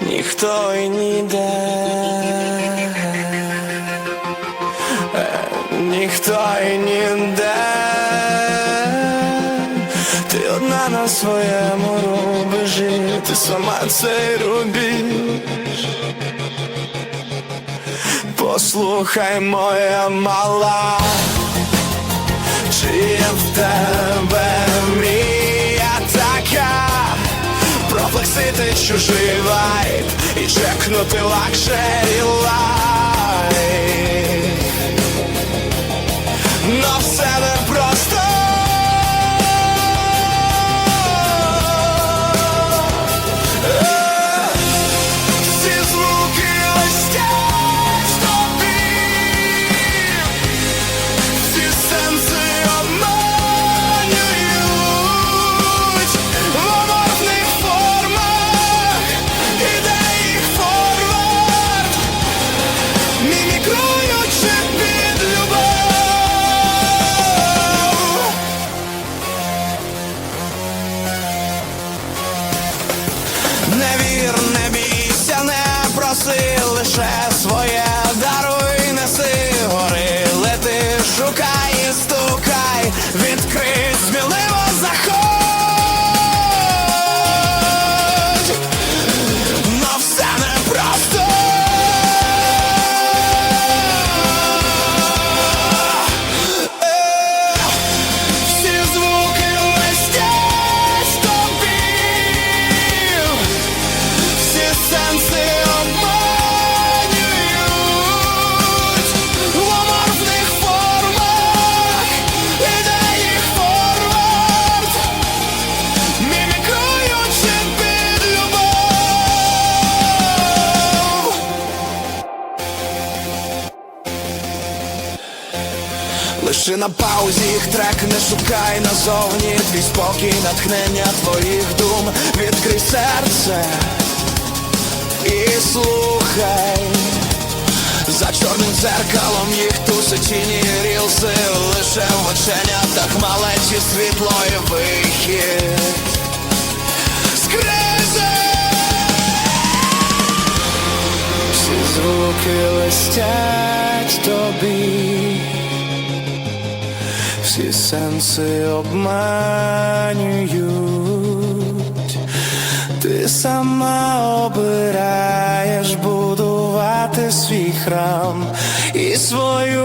Ніхто і ніде, ніхто і ніде, ти одна на своєму рубежі, ти сама цей рубіж. Послухай, моя мала, чи є в тебе мрія така? Профлексити чужий вайб і чекнути лакшері лайф Не вір, не проси лише Лиши на паузі їх трек, не шукай назовні. Твій спокій, натхнення твоїх дум, відкрий серце і слухай. За чорним дзеркалом їх тусячині рілси. Лише в оченятах малечі світло і вихід. З кризи. Всі звуки листять тобі всі сенси обманюють, ти сама обираєш будувати свій храм і свою